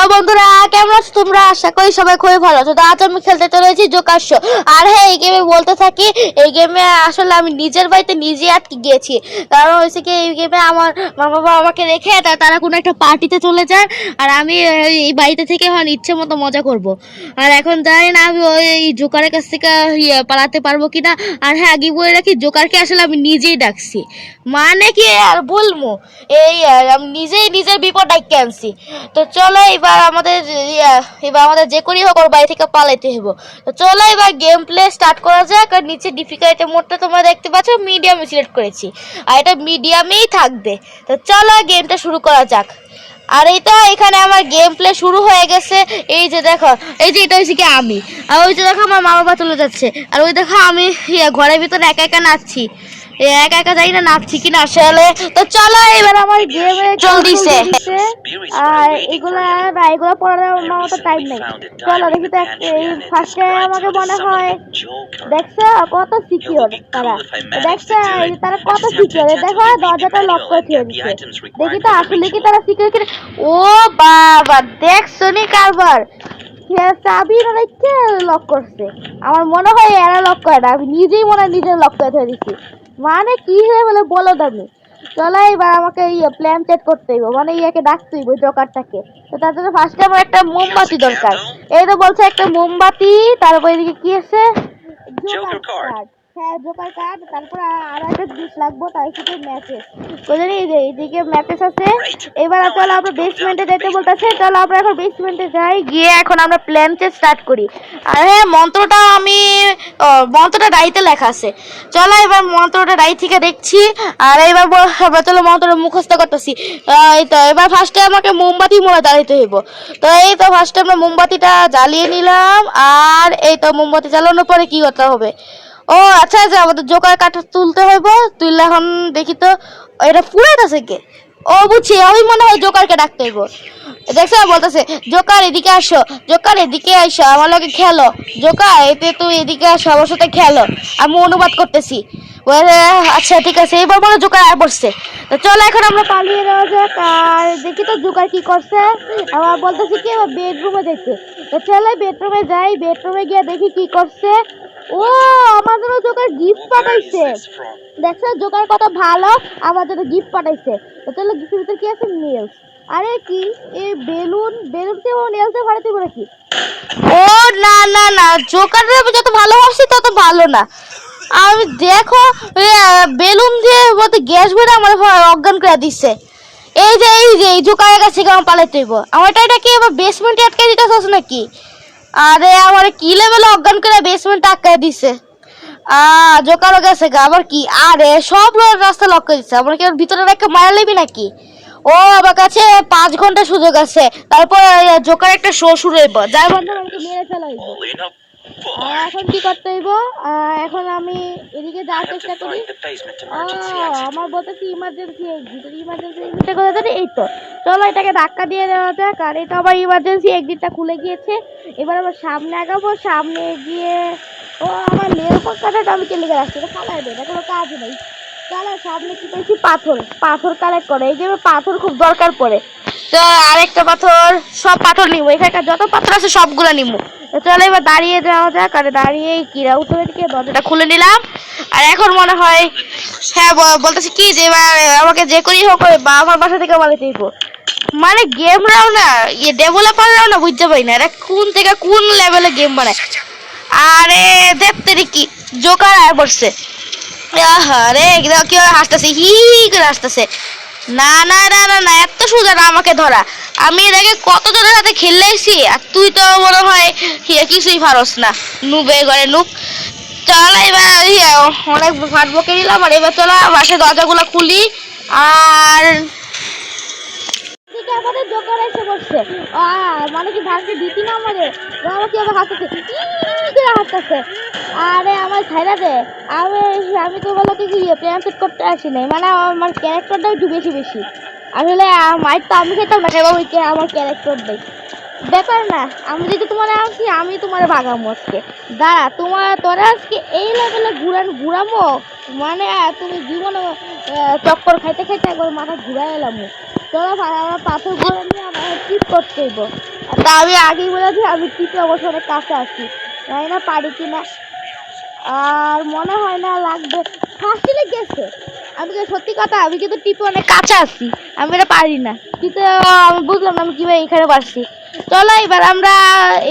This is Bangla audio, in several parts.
হ্যালো বন্ধুরা, কেমন আছো তোমরা? আশা করি সবাই খুবই ভালো আছো। তো আজ আমি খেলতে চলেছি জোকার শো আর হ্যাঁ এই গেমে বলতে থাকি, এই গেমে আসলে আমি নিজের বাড়িতে নিজে আটকে গিয়েছি। কারণ হয়েছে কি, এই গেমে আমার মা বাবা আমাকে রেখে তারা কোনো একটা পার্টিতে চলে যায়, আর আমি, এই বাড়িতে থেকে এখন ইচ্ছে মতো মজা করব। আর এখন জানি না আমি ওই জোকারের কাছ থেকে ইয়ে পালাতে পারব কিনা। আর হ্যাঁ আগে বলে রাখি, জোকারকে আসলে আমি নিজেই ডাকছি। মানে কি আর বলব? এই আমি নিজেই নিজের বিপদ ডাইকে আনছি। তো চলো এবার আমাদের ইয়া, এবার আমাদের যে করেই হোক ওর বাড়ি থেকে পালাইতে হইব। তো চলো এবার গেম প্লে স্টার্ট করা যাক আর নিচে ডিফিকাল্টি মোডটা তোমরা দেখতে পাচ্ছ মিডিয়ামে সিলেক্ট করেছি। আর এটা মিডিয়ামেই থাকবে। তো চলো গেমটা শুরু করা যাক। আর এই তো এখানে আমার গেম প্লে শুরু হয়ে গেছে। এই যে দেখো এই যে এটা হচ্ছে কি আমি। আর ওই যে দেখো আমার মা বাবা চলে যাচ্ছে। আর ওই দেখো আমি ঘরের ভিতরে একা একা নাচছি। একা একা যাই না নাচছি কি না আসলে। তো চলো এবার আমার গেমে চল দিছে আর এগুলা না এগুলো পড়ার আমার মতো টাইম নেই। চলো দেখি তো এই ফার্স্টে আমাকে মনে হয় দেখছ কত সিকিউর তারা। দেখছ তারা কত সিকিউর দেখো দরজাটা লক করে দিয়ে দিচ্ছে দেখি তো আসলে কি তারা সিকিউর কিনা? ও বাবা দেখছ নি কারবার? চাবি রেখে লক করছে? আমার মনে হয় এরা লক করে না। আমি নিজেই মনে হয় নিজের লক করে দিচ্ছি মানে কি হয়ে বলে বলো তুমি চলো এবার আমাকে ইয়ে প্ল্যান চেট করতে হইব। মানে ইয়াকে ডাকতে হইব জকারটাকে তো তার জন্য ফার্স্টে আমার একটা মোমবাতি দরকার। এই তো বলছে একটা মোমবাতি, তারপর এদিকে কি আছে? জোকার কার্ড হ্যাঁ জোকার কার্ড, তারপর আর একটা জিনিস লাগবো, তার সাথে ম্যাচেস বুঝলি এইদিকে ম্যাচেস আছে এবার চলো আমরা বেসমেন্টে যেতে বলতেছে, চলো আমরা এখন বেসমেন্টে যাই, গিয়ে এখন আমরা প্ল্যান স্টার্ট করি। আর হ্যাঁ মন্ত্রটা আমি মন্ত্রটা ডাইতে লেখা আছে। চলো এবার মন্ত্রটা ডাই থেকে দেখছি। আর এবার চলো মন্ত্রটা মুখস্থ করতেছি। এই তো, এবার ফার্স্টে আমাকে মোমবাতি মোড়া দাঁড়াইতে হইব। তো এই তো ফার্স্টে আমরা মোমবাতিটা জ্বালিয়ে নিলাম। আর এই তো মোমবাতি জ্বালানোর পরে কি করতে হবে? ও আচ্ছা আচ্ছা আমাদের জোকার কাঠ তুলতে হইব। তুললে এখন দেখি তো, এটা পুরাইতেছে কে? ও, বুঝছি আমি মনে হয় জোকারকে ডাকতে হইব। দেখছ, বলতেছে, জোকার, এদিকে আসো, জোকার, এদিকে আসো, আমার লগে খেলো। জোকার, এতে তুই এদিকে আসো, আমার সাথে খেলো। আমি অনুবাদ করতেছি। আচ্ছা ঠিক আছে, এবার হয় জোকার আর তো চলো, এখন আমরা পালিয়ে যাওয়া যাক, আর দেখি তো জোকার কি করছে। আমার বলতেছি কি বেডরুমে যেতে তো চলো, বেডরুমে যাই, বেডরুমে গিয়ে দেখি কি করছে। ও, আমাদেরও জোকার গিফট পাঠাইছে। দেখছ, জোকার কত ভালো জন্য গিফট পাঠাইছে। তো চলো, গিফটের ভিতরে কি আছে? নেলস আরে কি? এই বেলুন বেলুন নেলসে ফাটাতে পারে কি? ও, না না না জোকারের আমি যত ভালোবাসি তত ভালো না। আমি দেখো বেলুন দিয়ে বলতে গ্যাস বেড়ে আমার অজ্ঞান করে দিচ্ছে এই যে এই যে, এই জোকারের কাছে আমার পালাইতে হইব। আমার এটা কি আবার বেসমেন্টে আটকে দিতেছ নাকি? আরে, আমার কি লেভেলে অজ্ঞান করে বেসমেন্ট আটকে দিছে? আ জোকারও গেছে গা, আবার কি? আরে, সব রাস্তা লক করে দিচ্ছে আমার কি ভিতরে রেখে মারা নাকি? ও আমার কাছে পাঁচ ঘণ্টা সুযোগ আছে। তারপর জোকার একটা শো শুরু হইব। যার মাধ্যমে আমাকে মেরে ফেলা হইব। Bar. এখন কি করতে হইব? এখন আমি এদিকে যাওয়ার চেষ্টা করি. আমার বলতেছি ইমার্জেন্সি এক্সিট ইমার্জেন্সি এক্সিটটা কোথায় জানি? এই তো। চলো এটাকে ধাক্কা দিয়ে দেওয়া যাক। আর এটা আবার ইমার্জেন্সি এক্সিটটা খুলে গিয়েছে। এবার আবার সামনে আগাবো। সামনে গিয়ে ও আমার নেল পক্কাটা আমি কেলে রাখছি এটা ফালাই দেয় এটা কোনো কাজ নেই। খুলে নিলাম। আর এখন মনে হয় হ্যাঁ বলতেছি কি যে এবার আমাকে যে করেই হোক বা আমার বাসা থেকে মালিতে দিব মানে গেমরাও না ইয়ে ডেভেলপাররাও না বুঝতে পারি না। কোন থেকে কোন লেভেলে গেম বানায়। আরে, দেখতে কি জোকার আয় পড়ছে আরে কি হাসতেছে? হি করে হাসতেছে। না না না না না, এত সোজা আমাকে ধরা। আমি এর আগে কত জনের সাথে খেললে এসেছি আর তুই তো মনে হয় হিয়া কিছুই পারস না। নুবে ঘরে নুক চল এবার অনেক ভাট বকে নিলাম আর এবার চলো, বাসে দরজাগুলো খুলি, আর আমাদের জোকার এসে বসছে। মানে কি ভাঙতে দিতি না আমাদের? বাবা কি আবার হাসতেছে? করে হাসতেছে। আরে আমার ছাইরা দে, আমি আমি তো বলো কি প্ল্যান সেট করতে আসি নাই। মানে আমার ক্যারেক্টারটা একটু বেশি বেশি। আসলে মাইট তো আমি খেতাম না, কে- আমার ক্যারেক্টার দেয়। ব্যাপার না, আমি যদি তোমার আনছি, আমি তোমার ভাগামো আজকে। দাঁড়া তোমার তোরা আজকে এই লেভেলে ঘুরান, ঘুরামো? মানে তুমি জীবনে চক্কর খাইতে খাইতে একবার মাথা ঘুরাই এলাম। চলো আমরা পাথর করে নিয়ে আমরা টিপ করতে তা আমি আগেই বলেছি, আমি টিপে অনেক কাছে আছি। জানি না পারি কি না আর মনে হয় না লাগবে। ফার্স্টে গেছে। আমি তো সত্যি কথা, আমি কিন্তু টিপে অনেক কাছে আছি। আমি এটা পারি না। কিন্তু আমি বুঝলাম না আমি কীভাবে এখানে পারছি চলো এবার আমরা,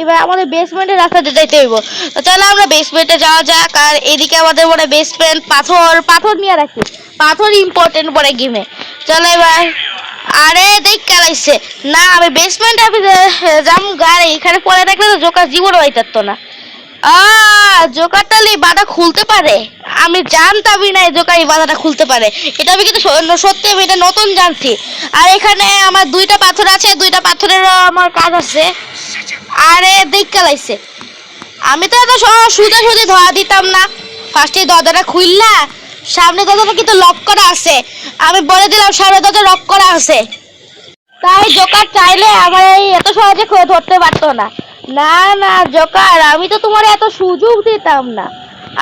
এবার আমাদের বেসমেন্টের রাস্তাতে যাইতে হইব। চলো আমরা বেসমেন্টে যাওয়া যাক। আর এদিকে আমাদের মনে বেসমেন্ট পাথর। পাথর নিয়ে রাখি। পাথর ইম্পর্টেন্ট পড়ে গেমে চলো এবার। আরে দেখ খেলাইছে না, আমি বেসমেন্টে যাম গাড়ি এখানে পড়ে থাকলে তো জোকার জীবন হইতে না। আ জোকারটা এই বাধা খুলতে পারে? আমি জানতামই না এই জোকার এই বাধাটা খুলতে পারে। এটা আমি কিন্তু সত্যি আমি এটা নতুন জানছি। আর এখানে আমার দুইটা পাথর আছে দুইটা পাথরেরও আমার কাজ আছে। আরে দেখা লাইছে। আমি তো এত সোজা সোজা ধরা দিতাম না। ফার্স্টে দরজাটা খুললা সামনে দরজাটা কিন্তু লক করা আছে। আমি বলে দিলাম, সামনে দরজা লক করা আছে। তাই জোকার চাইলে আমার এই এত সহজে ধরতে পারতো না। না না জোকার আমি তো তোমার এত সুযোগ দিতাম না।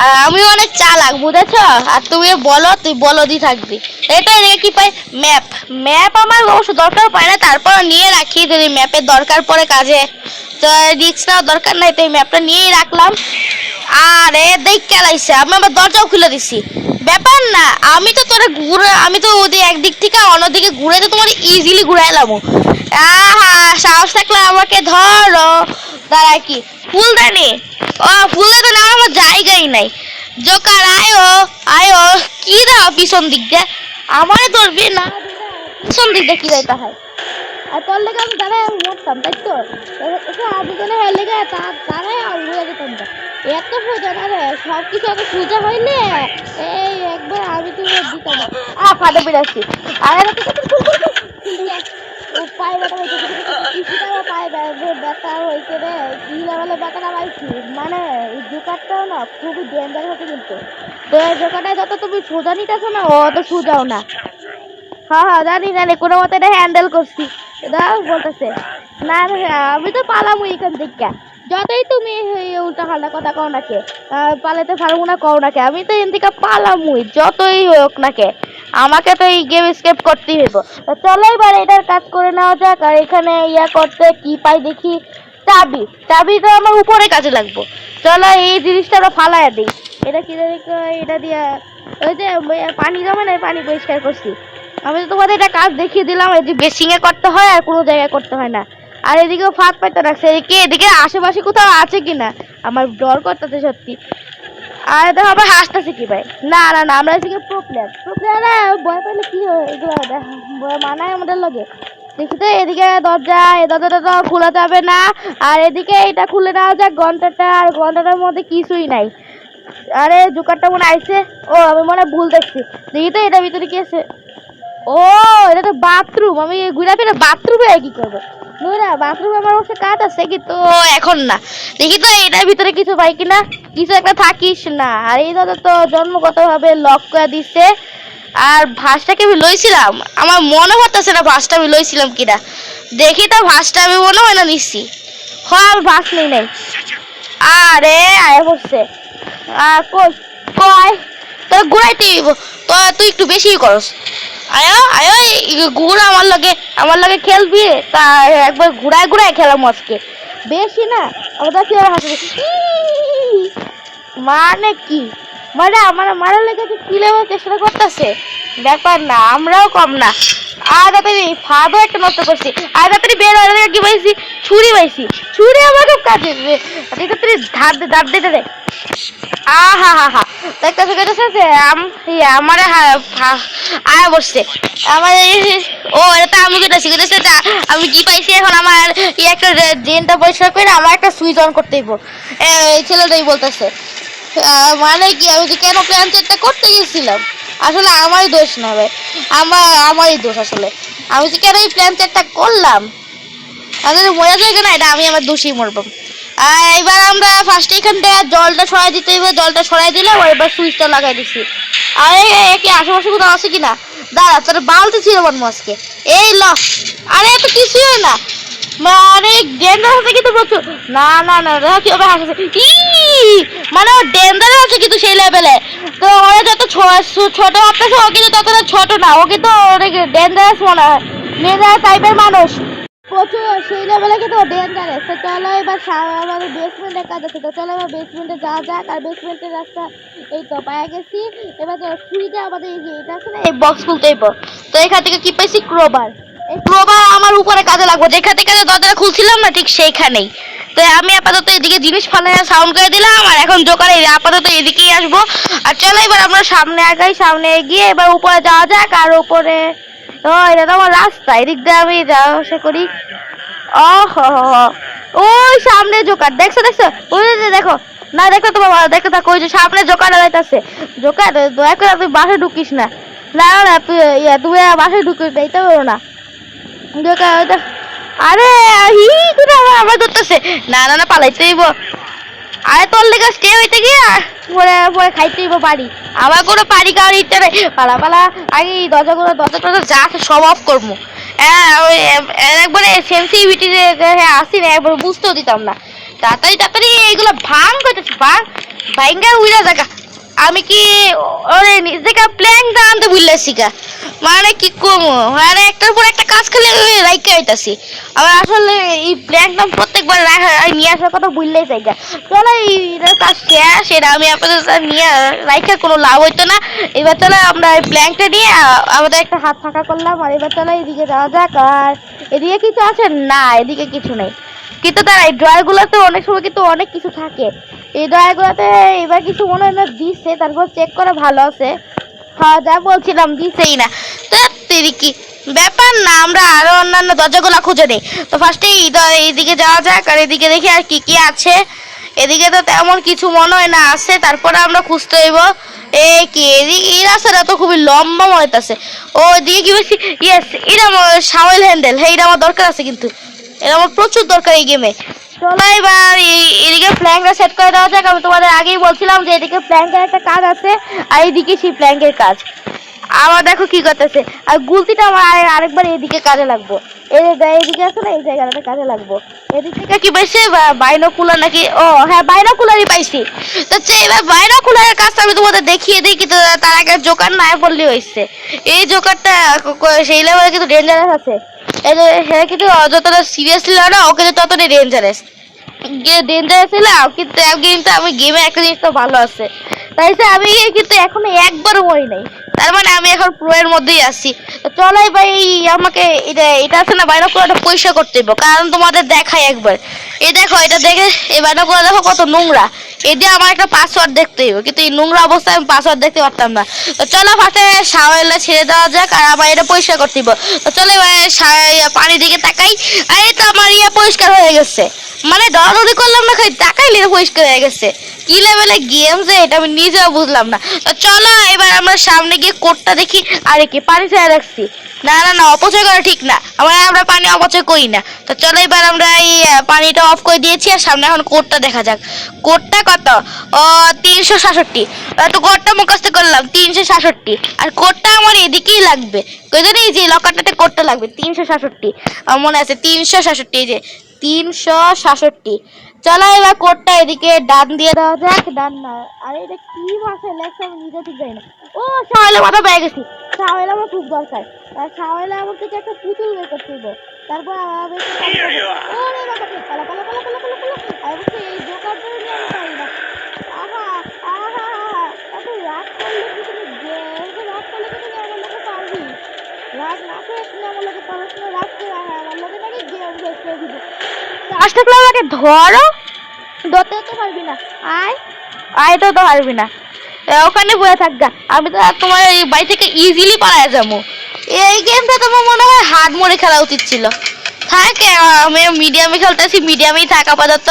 আর আমি অনেক চালাক, বুঝেছ? আর তুমি বলো, তুই বলো দি থাকবি। এটা এদিকে কি পাই ম্যাপ ম্যাপ আমার অবশ্য দরকার পড়ে না তারপর নিয়ে রাখি। যদি ম্যাপের দরকার পড়ে কাজে, তো রিক্স নেওয়ার দরকার নাই, তো এই ম্যাপটা নিয়েই রাখলাম। আরে, দেখ কে কেলাইছে আমি আমার দরজাও খুলে দিছি। ব্যাপার না, আমি তো তোরা ঘুরে, আমি তো ওদের একদিক থেকে অন্যদিকে ঘুরে তো তোমার ইজিলি ঘুরাইলাম আহা, সাহস থাকলে আমাকে ধরো। দাঁড়া কি, ফুলদানি? ও, ফুলদানি আমার জায়গাই নাই। জোকার, আয়ো আয়ো, কি দাও পিছন দিক দিয়ে? আমারে ধরবি না? পিছন দিক দিয়ে কি যাইতে হয় আর তোর লেগে আমি দাঁড়ায় আমি মরতাম, তাই তো? জনে হয়ে লেগে তার দাঁড়ায় আমি উড়ে যেতাম না এত সোজা না রে সব কিছু এত সোজা হইলে এই একবার আমি তুমি দিতাম। না। আ ফাটে বেড়াচ্ছি আর তো পায়ে ব্যথা হয়েছে কিছুটা পায়ে ব্যথা- হয়েছে রে কি লেভেলে ব্যথাটা পাইছি মানে এই জোকারটাও না খুবই ডেঞ্জার হচ্ছে কিন্তু। তো এই জোকারটা যত তুমি সোজা নিতেছো না, অত সোজাও না। হ্যাঁ হ্যাঁ জানি জানি কোনো মতে এটা হ্যান্ডেল করছি। এটা বলতেছে, না আমি তো পালাম এখান থেকে। যতই তুমি উল্টা পাল্টা কথা কও না কে পালাতে পারব না কও না কে, আমি তো এখান থেকে পালামুই, যতই হোক না কে। আমাকে তো এই গেম স্কেপ করতেই হইব। চলো এবার এটার কাজ করে নেওয়া যাক, আর এখানে ইয়া করতে কি পাই দেখি। চাবি চাবি তো আমার উপরে কাজে লাগবো। চলো এই জিনিসটা আমরা ফালাইয়া দিই। এটা কি এটা দিয়ে, ওই যে পানি জমে না পানি পরিষ্কার করছি। আমি তো তোমাদের এটা কাজ দেখিয়ে দিলাম, এই যে বেসিং এ করতে হয় আর কোনো জায়গায় করতে হয় না। আর এদিকেও ফাঁক পাইতে রাখছে এদিকে এদিকে আশেপাশে কোথাও আছে কি না আমার ডর করতেছে সত্যি। আর দেখো আবার হাসতেছে কি ভাই? না না না, আমরা এদিকে প্রো প্লেয়ার প্রো প্লেয়ার ভয় পেলে কি হয়? এগুলো মানায় আমাদের লগে দেখি তো, এদিকে দরজা, এই দরজাটা তো খোলা যাবে না। আর এদিকে এটা খুলে নেওয়া যাক, ঘন্টাটা, আর ঘন্টাটার মধ্যে কিছুই নাই। আরে, জোকারটা মনে আইছে। ও, আমি মনে ভুল দেখছি। দেখি তো এটা ভিতরে কি আছে? ও, এটা তো বাথরুম আমি ঘুরে ফিরে বাথরুমে কি করব? না বাথরুমে আমার অবশ্য কাজ আছে, কিন্তু এখন না। দেখি তো এটার ভিতরে কিছু পাই কিনা? কিছু একটা থাকিস না। আর এই দাদা তো জন্মগত ভাবে লক করে দিচ্ছে আর ভাসটাকে আমি লইছিলাম? আমার মনে হতেছে না ভাসটা আমি লইছিলাম কিনা। দেখি তো ভাসটা আমি মনে হয় না নিচ্ছি হয় আমি ভাস নেই নাই। আরে, আয় পড়ছে। আর কই? কয় তোর ঘুরাইতে তো তুই একটু বেশি করস। আয়ো আয়ো ঘুরা আমার লগে আমার লগে খেলবি? তা একবার ঘুরায় ঘুরায় খেলাম আজকে। বেশি না আমার তো কেউ হাসবে মানে কি? মানে আমার মারার লেগে যে কি লেবার চেষ্টা করতেছে? ব্যাপার না, আমরাও কম না। আর তাড়াতাড়ি ফাদও একটা নষ্ট করছি। আর তাড়াতাড়ি বের হয়ে কি পাইছি? ছুরি পাইছি। ছুরি আমাকে কাজে দেবে তাড়াতাড়ি ধার দে ধার দে দে। আহা হা হা দেখতেছে আম ইয়ে, আমার আয়া বসছে। আমার ও এটা তো আমি কেটেছি কেটেছে আমি কি পাইছি এখন আমার? ই একটা ড্রেনটা পরিষ্কার করে আমার একটা সুইচ অন করতে হইব। এই ছেলেটাই বলতেছে। মানে কি আমি যে কেন প্ল্যান চেকটা করতে গেছিলাম? আসলে আমারই দোষ না ভাই। আমার আমারই দোষ আসলে। আমি যে কেন এই প্ল্যান চেকটা করলাম? তাহলে মজা যায় না এটা আমি আমার দোষী মরবো। এবার আমরা ফার্স্টে এখান থেকে জলটা সরাই দিতে হবে, জলটা সরাই দিলে এবার সুইচটা লাগাই দিছি। আর কি আশেপাশে কোথাও আছে কিনা? দাঁড়া, তোর বালতি ছিল মন মাসকে এই ল। আরে, এত কিছুই হয় না। মানে ডেঞ্জার আছে কিন্তু প্রচুর। না না না দেখো কি হবে হাসছে ই! মানে ও ডেঞ্জার আছে কিন্তু সেই লেভেলে তো ওরা যত ছোট ভাবতেছে ও কিন্তু ততটা ছোট না। ও কিন্তু অনেক ডেঞ্জারাস মনে হয়। নেজা টাইপের মানুষ। প্রচুর সেই লেভেলে কিন্তু ডেঞ্জারাস তো চলো এবার আমাদের বেসমেন্টের কাজ আছে। তো চলো এবার বেসমেন্টে যাওয়া যাক। আর বেসমেন্টের রাস্তা, এই তো পায়ে গেছি। এবার চলো ফ্রিতে আমাদের এই যে এটা আছে না, এই বক্স খুলতে হইব। তো এখান থেকে কি পাইছি ক্রোবার এই ক্রোবার আমার উপরে কাজে লাগবে। যেখান থেকে দরজাটা খুলছিলাম না, ঠিক সেইখানেই। তো আমি আপাতত এদিকে জিনিস ফালাই সাউন্ড করে দিলাম। আর এখন দোকানে আপাতত এদিকেই আসব। আর চলো এবার আমরা সামনে আগাই, সামনে এগিয়ে এবার উপরে যাওয়া যাক। আর উপরে ও এটা তো আমার রাস্তা আমি যাওয়া আসা করি। ওই সামনে জোকার, দেখছ দেখছ? ওই দেখো। না, দেখো তো বাবা, দেখো দেখো, ওই যে সামনে জোকার যাইতাছে জোকার, দয়া করে তুই বাসে ঢুকিস না। না না তুই তুমি বাসে না এটা করো না। জোকার আরে হি আমার ধরতেছে। না না না, পালাইতে হইব। আরে তোর লেগে স্টে হইতে গিয়ে? পরে পরে খাইতে হইব বাড়ি। আমার কোনো পারি খাওয়ার ইচ্ছা নেই। পালা পালা আগে দরজাগুলো দরজা টরজা যা আছে সব অফ করব। হ্যাঁ ওই একবারে সেন্সিটিভিটি হ্যাঁ আসি না একবার বুঝতেও দিতাম না। তাড়াতাড়ি তাড়াতাড়ি এইগুলো ভাঙ করতেছে ভাঙ। ভাঙ্গা উইরা জায়গা। আমি কি ওরে নিজেকে প্ল্যান আনতে ভুললেছি গা। মানে কি কম মানে একটার পর একটা কাজ খালি রাইকে হইতাছি। আমার আসলে এই প্ল্যানটা প্রত্যেকবার রাখা- নিয়ে আসার কথা ভুললেই যাই গা চলো এইটার কাজ শেষ, এটা আমি সাথে নিয়ে রাইখে কোনো লাভ হইতো না। এবার চলো আমরা এই প্ল্যানটা নিয়ে আমাদের একটা হাত ফাঁকা করলাম, আর এবার চলো এদিকে যাওয়া যাক, আর এদিকে কিছু আছে? না, এদিকে কিছু নেই। কিন্তু তার এই ড্রয়ারগুলোতে অনেক সময় কিন্তু অনেক কিছু থাকে। এই ড্রয়ারগুলোতে এবার কিছু মনে হয় না দিচ্ছে তারপর চেক করা ভালো আছে। হ্যাঁ যা বলছিলাম, দিছেই না। তেরি ব্যাপার না, আমরা আরও অন্যান্য দরজাগুলো খুঁজে নেই। তো ফার্স্টে এই এইদিকে যাওয়া যাক, আর এদিকে দেখি আর কি কি আছে। এদিকে তো তেমন কিছু মনে হয় না আছে, তারপরে আমরা খুঁজতে হইব। এ কি এদিকে এই রাস্তাটা তো খুবই লম্বা মনে হইতাছে। ও, এদিকে কি বেশি ইয়েস এটা আমার সাওয়েল হ্যান্ডেল। হ্যাঁ এটা আমার দরকার আছে কিন্তু। এটা আমার প্রচুর দরকার এই গেমে চলো এবার এদিকে প্ল্যাঙ্কটা সেট করে দেওয়া যাক। আমি তোমাদের আগেই বলছিলাম যে এদিকে প্ল্যাঙ্কের একটা কাজ আছে, আর এইদিকে সেই প্ল্যাঙ্কের কাজ। আবার দেখো কি করতেছে। আর গুলতিটা আমার আরেকবার এদিকে কাজে লাগবো। এই যে এইদিকে আছে না, এই জায়গাটাতে কাজে লাগবো। এদিক থেকে কি পাইছে বাইনোকুলার নাকি? ও হ্যাঁ বাইনোকুলারই পাইছি। তো এবার বাইনোকুলারের কাজটা আমি তোমাদের দেখিয়ে দিই, কিন্তু তার আগে জোকার না বললে হয়েছে। এই জোকারটা সেই লেভেলে কিন্তু ডেঞ্জারাস আছে। এই যে হ্যাঁ কিন্তু যতটা সিরিয়াস ছিল না ওকে ততটাই ডেঞ্জারাস ডেঞ্জারাস ছিল কিন্তু কিন্তু আমি গেমে একটা জিনিস তো ভালো আছে। তাই আমি কিন্তু এখনও একবারও মরি নাই। তার মানে আমি এখন প্রো এর মধ্যেই আছি। তো চলো এবার এই আমাকে এটা এটা আছে না বাইরে করে পরিষ্কার করতে হবে কারণ তোমাদের দেখাই একবার। এই দেখো, এটা দেখে, এই করে দেখো কত নোংরা। দিয়ে আমার একটা পাসওয়ার্ড দেখতে হবে কিন্তু এই নোংরা অবস্থায় আমি পাসওয়ার্ড দেখতে পারতাম না। তো চলো ফার্স্টে শাওয়ারটা ছেড়ে দেওয়া যাক, আর আবার এটা পরিষ্কার করতে হবে তো চলো পানির দিকে তাকাই, আর এই তো আমার ইয়ে পরিষ্কার হয়ে গেছে। মানে দৌড়াদৌড়ি করলাম না খালি, তাকাইলে পরিষ্কার হয়ে গেছে। কি লেভেলে গেম যে, এটা আমি নিজেও বুঝলাম না। তো চলো এবার আমরা সামনে গিয়ে কোটটা দেখি আরে কি পানি ছেড়ে রাখছি। না না না অপচয় করা ঠিক না। আমরা আমরা পানি অপচয় করি না। তো চলো এবার আমরা এই পানিটা অফ করে দিয়েছি আর সামনে এখন কোটটা দেখা যাক। কোটটা কত? ও, তিনশো সাতষট্টি। তো কোটটা মুখস্থ করলাম, তিনশো সাতষট্টি। আর কোটটা আমার এদিকেই লাগবে। কই এই যে লকারটাতে কোটটা লাগবে, তিনশো সাতষট্টি। আমার মনে আছে, তিনশো সাতষট্টি, এই যে, তিনশো সাতষট্টি। চলো এবার কোটটা এদিকে ডান দিয়ে দেওয়া যাক ডান না আরে এটা কি ভাষায় লেখছে আমি নিজে ঠিক জানি না ও শাওয়ালে মাথা পেয়ে গেছি শাওয়ালে আমার খুব দরকার আর শাওয়ালে আমার থেকে একটা পুতুল বের করতে হবে তারপর আমি. ওরে বাবা, পালা, পালা, পালা, পালা, পালা, পালা। আর বলছি, এই জোকারটা নিয়ে আমি পারি না। আহা, আহা, আহা। এত রাগ করলে কি তুমি রাগ করলে কি তুমি আমার লোকে পারবি? রাগ না করে তুমি আমার লোকে পড়াশোনা রাগ করে আহা, আমার দিবে। আজকে আমাকে ধরো। ধরতে তো পারবি না। আয়। আয় তো পারবি না। ওখানে বসে থাকগা আমি তো তোমার এই বাড়ি থেকে ইজিলি পালায় যাব। এই গেমটা তোমার মনে হয় হাত মরে খেলা উচিত ছিল। থাক আমি মিডিয়ামে খেলতেছি মিডিয়ামেই থাকা আপাতত।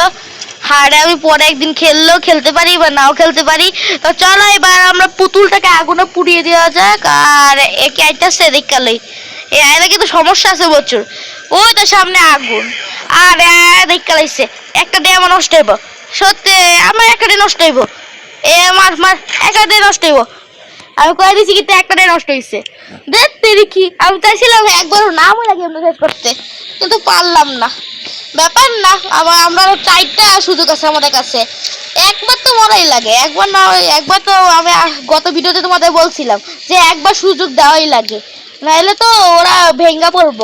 হার্ডে আমি পরে একদিন খেললেও খেলতে পারি বা নাও খেলতে পারি। তো চলো এবার আমরা পুতুলটাকে আগুনে পুড়িয়ে দেওয়া যাক। আর একে আইটাছে দেখালেই এ আয়না কিন্তু সমস্যা আছে প্রচুর। ওই তো সামনে আগুন। আর দেখা লাগছে, একটা দিয়ে আমার নষ্ট হইব। সত্যি, আমার একটা দিয়ে নষ্ট হইব। এ, মার মার, একটা দিয়ে নষ্ট হইব। আমি কয়ে দিছি কিন্তু একটা দিয়ে নষ্ট হইছে। দেখতে দেখি, আমি চাইছিলাম একবার নাম লাগে এমনি শেষ করতে, কিন্তু পারলাম না। ব্যাপার না, আবার আমরা চারটা সুযোগ আছে আমাদের কাছে। একবার তো মরাই লাগে, একবার না একবার তো আমি গত ভিডিওতে তোমাদের বলছিলাম যে একবার সুযোগ দেওয়াই লাগে। নাইলে তো ওরা ভেঙ্গা পড়ব।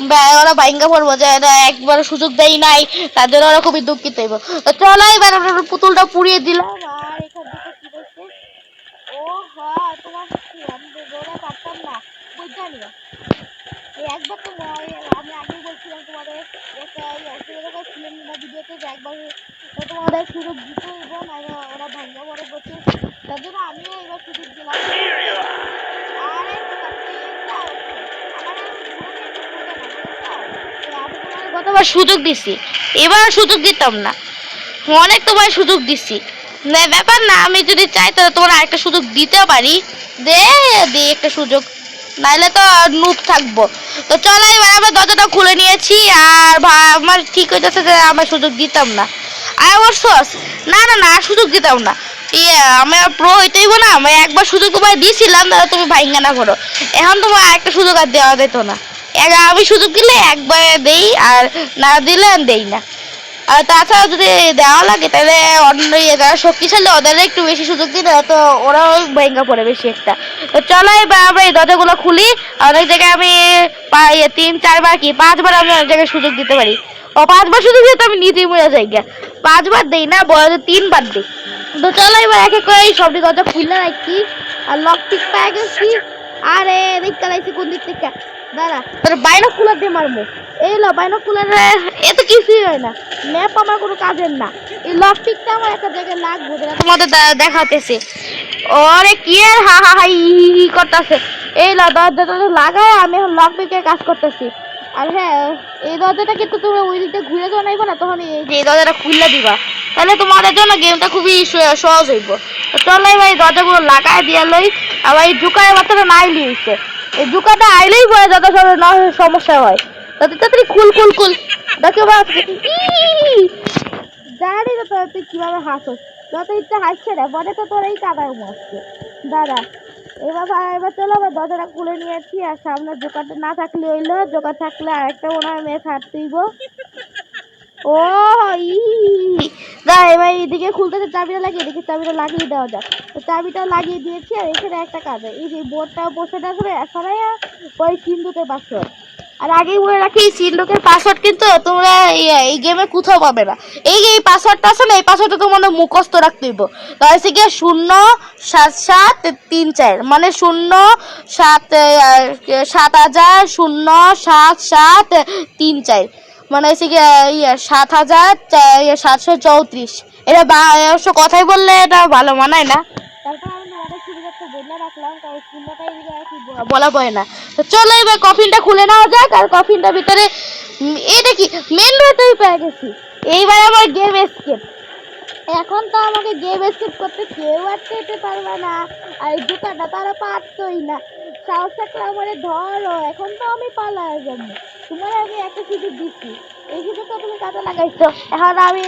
ওরা বাইঙ্গা পড়ব, যে একবার সুযোগ দেয় নাই তাদের ওরা খুবই দুঃখিত হইব। চলো এবার পুতুলটা পুড়িয়ে দিলাম, আর এখান থেকে কি করছে ও হ্যাঁ তোমার কি আমি তো ওরা পারতাম না বুঝতে নিও এই একবার তো মই- আমি আগেই বলছিলাম তোমাদের একটা অসুবিধা করছিলাম না ভিডিওতে যে একবার তো তোমাদের সুযোগ দিতে হইব না ওরা ভাঙ্গা পড়ে বসে তার জন্য আমিও এবার সুযোগ দিলাম আরে গতবার সুযোগ দিছি। এবার সুযোগ দিতাম না। অনেক তোমার সুযোগ দিছি। না, ব্যাপার না, আমি যদি চাই তাহলে তোমার আরেকটা সুযোগ দিতে পারি। দে দে একটা সুযোগ। নাইলে তো নুপ থাকব। তো চলো, এবার আমরা দরজাটা খুলে নিয়েছি আর আমার ঠিক হইতেছে যে আমার সুযোগ দিতাম না। আর অবশ্যই না না না সুযোগ দিতাম না। ইয়ে আমার প্রো হইতেইব না। আমি একবার সুযোগ তোমায় দিয়েছিলাম তাহলে তুমি ভাইঙ্গা না করো। এখন তোমার আরেকটা সুযোগ আর দেওয়া যেত না। আমি সুযোগ দিলে একবার দেই আর না দিলে আর দেই না। আর তাছাড়া যদি দেওয়া লাগে, তাহলে অন্য ইয়ে যারা শক্তিশালী ওদের একটু বেশি সুযোগ দিলে তো ওরাও ভেঙ্গা পড়ে বেশি একটা। তো চলো এবার আমরা এই দরজাগুলো খুলি। অনেক জায়গায় আমি ইয়ে তিন, চারবার কি, পাঁচবার আমি অনেক জায়গায় সুযোগ দিতে পারি। ও, পাঁচবার সুযোগ দিতে আমি নিজেই মরে যাই গা পাঁচবার দিই না বড় তিনবার দিই। তো চলো এবার এক এক করে এই সবটি দরজা খুললে রাখছি আর লক টিক পেয়ে গেছি। আরে, দেখতে লাগছি কোন দিক থেকে। দাঁড়া, তোর বাইনা কুলার দিয়ে মারবো। এই লো বাইনা কুলার এ কিছুই হয় না। ম্যাপ আমার কোনো কাজের না। এই লক টিকটা আমার একটা জায়গায় লাগবে তোমাদের দেখাতেছে। ওরে কি আর হা হা হা ই করতেছে। এই লো দরজাটা লাগায় আমি এখন লক পিকের কাজ করতেছি। আর হ্যাঁ এই দরজাটা কিন্তু তোমরা ওই দিকটা ঘুরে যাও, নাইবা না, তখন এই যে দরজাটা খুললে দিবা। তাহলে তোমাদের জন্য গেমটা খুবই সহজ হইব। চলো এই দরজাগুলো লাগায় দিয়া লই। আবার এই জুকায় বাচ্চাটা নাই লিয়েছে এই জুকাটা আইলেই পরে যত না সমস্যা হয়। তাতে তাড়াতাড়ি খুল খুল খুল দেখো বা জানি তো তোর তুই কীভাবে হাসোস যত ইচ্ছা হাসছে না পরে তো তোর এই কাদার মস্তে দাদা এবার এবার চলো আবার দরজাটা খুলে নিয়েছি আর সামনে জোকারটা না থাকলে হইল জোকার থাকলে আরেকটা মনে হয় মেয়ে ছাড়তেইব ও, ই। দা এবার এইদিকে খুলতে চাবিটা লাগিয়ে, এদিকে চাবিটা লাগিয়ে দেওয়া যাক। চাবিটা লাগিয়ে দিয়েছি, আর এখানে একটা কাজ এই যে বোর্ডটা বসে থাকবে সরাইয়া ওই সিন্ধুতে পাসওয়ার্ড আর আগেই বলে রাখি সিন্ধুকের পাসওয়ার্ড কিন্তু তোমরা এই- গেমে কোথাও পাবে না। এই এই পাসওয়ার্ডটা না এই পাসওয়ার্ডটা তোমাদের মুখস্থ রাখতে হইব। তো হচ্ছে গিয়ে শূন্য, সাত সাত, তিন, চার। মানে শূন্য, সাত সাত হাজার শূন্য, সাত সাত, তিন, চার। মানে হচ্ছে গিয়ে ইয়ে সাত হাজার ইয়ে সাতশো চৌত্রিশ। এটা অবশ্য কথাই বললে এটা ভালো মানায় না। বলে কি পড়ে না। তো চলো এবার কফিনটা খুলে নেওয়া যাক, আর কফিনটার ভিতরে এটা কি মেন রোডেই পেয়ে গেছি। এইবার আমার গেম এসকেপ এখন তো আমাকে গেম এসকেপ করতে কেউ আর যেতে পারবে না, আর এই দোকানটা তারা পারতই না। সাহস থাকলে আমারে ধরো, এখন তো আমি পালায় যাব। তোমার আমি একটা সুযোগ দিচ্ছি। এই সুযোগটা তুমি কাজে লাগাইছো। এখন আমি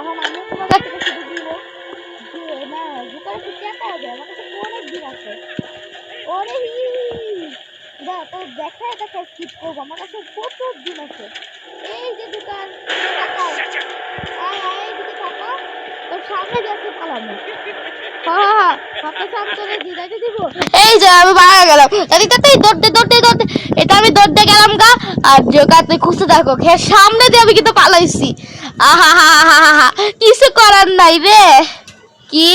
এখন আমি তোমার কাছ থেকে দিব। টাকা হবে আমার কাছে অনেক দিন আছে। করব। আমার কাছে দিন আছে। এই যে আয় এদিকে তাকাও। তোর যাচ্ছে পালানো এই যে, আমি বাড়া গেলাম। দৌড়তে দৌড়তে দৌড়তে। এটা আমি দৌড়তে গেলাম গা। আর জোকাতে খুঁজতে থাকো খেয়ে সামনে দিয়ে আমি কিন্তু পালাইছি। আহা, হা হা হা হা কিছু করার নাই রে। কি?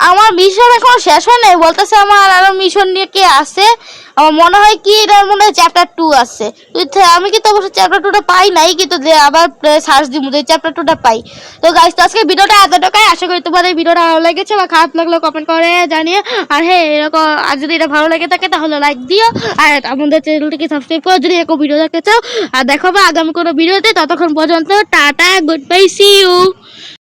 আমার মিশন এখন শেষ হয় নাই? বলতেছে আমার আরও মিশন নিয়ে কে আছে? আমার মনে হয় কি, এটা মনে হয় চ্যাপ্টার টু আছে। আমি কিন্তু অবশ্য চ্যাপ্টার টুটা পাই নাই, কিন্তু আবার সার্চ দিব, যে চ্যাপ্টার টুটা পাই। তো গাইস তো আজকে ভিডিওটা এতটুকুই। আশা করি তোমাদের ভিডিওটা ভালো লেগেছে বা খারাপ লাগল কমেন্ট করে জানিয়ে আর হ্যাঁ এরকম, আর যদি এটা ভালো লেগে থাকে, তাহলে লাইক দিও। আর আমাদের চ্যানেলটিকে সাবস্ক্রাইব করো, যদি এরকম ভিডিও দেখতে চাও। আর দেখো বা আগামী কোনো ভিডিওতে ততক্ষণ পর্যন্ত ta-ta good bye see you